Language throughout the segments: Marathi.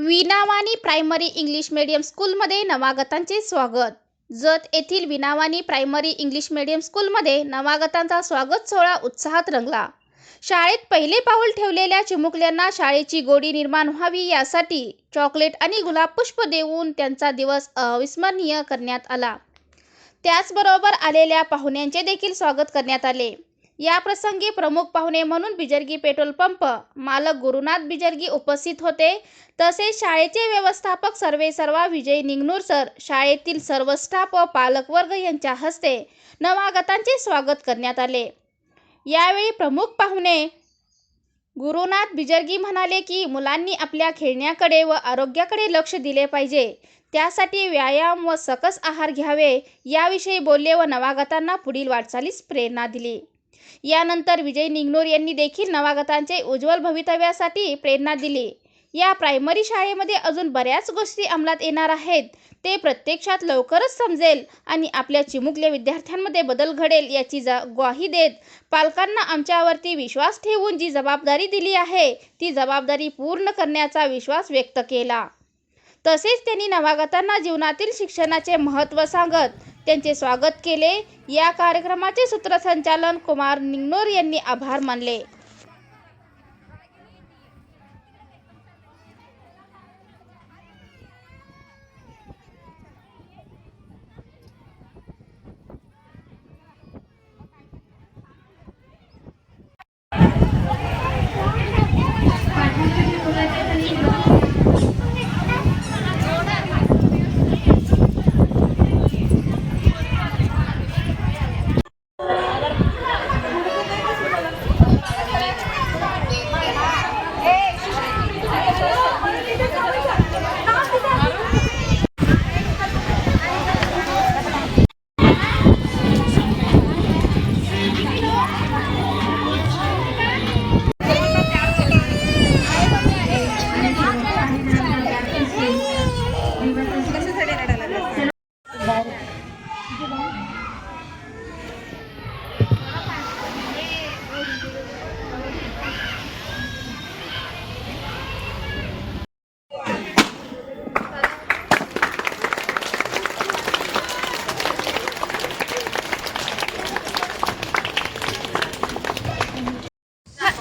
विनावानी प्रायमरी इंग्लिश मीडियम स्कूलमध्ये नवागतांचे स्वागत. जत येथील विनावानी प्रायमरी इंग्लिश मीडियम स्कूलमध्ये नवागतांचा स्वागत सोहळा उत्साहात रंगला. शाळेत पहिले पाऊल ठेवलेल्या चिमुकल्यांना शाळेची गोडी निर्माण व्हावी यासाठी चॉकलेट आणि गुलाबपुष्प देऊन त्यांचा दिवस अविस्मरणीय करण्यात आला. त्याचबरोबर आलेल्या पाहुण्यांचे देखील स्वागत करण्यात आले. या प्रसंगी प्रमुख पाहुणे म्हणून बिजर्गी पेट्रोल पंप मालक गुरुनाथ बिजर्गी उपस्थित होते. तसेच शाळेचे व्यवस्थापक सर्वे सर्वा विजय निंगनूर सर शाळेतील सर्व स्टाफ व पालकवर्ग यांच्या हस्ते नवागतांचे स्वागत करण्यात आले. यावेळी प्रमुख पाहुणे गुरुनाथ बिजर्गी म्हणाले की मुलांनी आपल्या खेळण्याकडे व आरोग्याकडे लक्ष दिले पाहिजे. त्यासाठी व्यायाम व सकस आहार घ्यावे. याविषयी बोलले व नवागतांना पुढील वाटचालीस प्रेरणा दिली. यानंतर विजय निंगनूर यांनी देखील नवागतांचे उज्ज्वल भवितव्यासाठी प्रेरणा दिली. या प्रायमरी शाळेमध्ये अजून बऱ्याच गोष्टी अंमलात येणार आहेत. ते प्रत्यक्षात लवकरच समजेल आणि आपल्या चिमुकल्या विद्यार्थ्यांमध्ये बदल घडेल याची जा ग्वाही देत पालकांना आमच्यावरती विश्वास ठेवून जी जबाबदारी दिली आहे ती जबाबदारी पूर्ण करण्याचा विश्वास व्यक्त केला. तसेच त्यांनी नवागतांना जीवनातील शिक्षणाचे महत्त्व सांगत त्यांचे स्वागत केले. या कार्यक्रमाचे सूत्रसंचालन कुमार निंगनोर यांनी आभार मानले.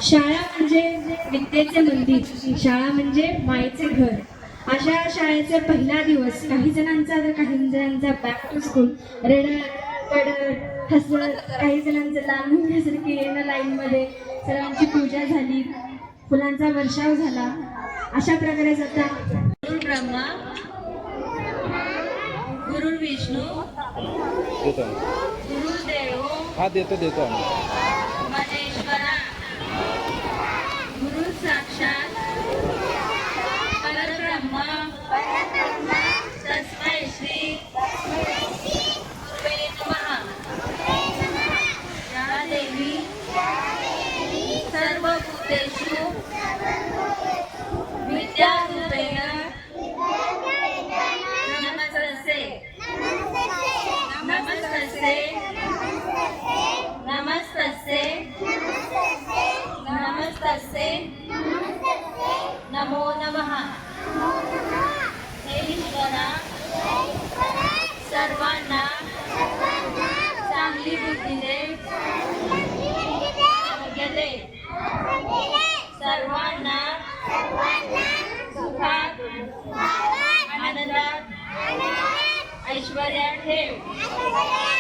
शाळा म्हणजे विद्येचे मंदिर शाळा म्हणजे मायेचे घर. अशा शाळेचे पहिला दिवस काही जणांचा तर काही जणांचा बॅक टू स्कूल रडत पडत हसत काही जणांचं लांब मुंग्यासारखे येणं लाईनमध्ये सर्वांची पूजा झाली फुलांचा वर्षाव झाला. अशा प्रकारे जाता. गुरु ब्रह्मा गुरु विष्णू देतो. गुरुदेव हा देतो देतो आम्ही. Brasil!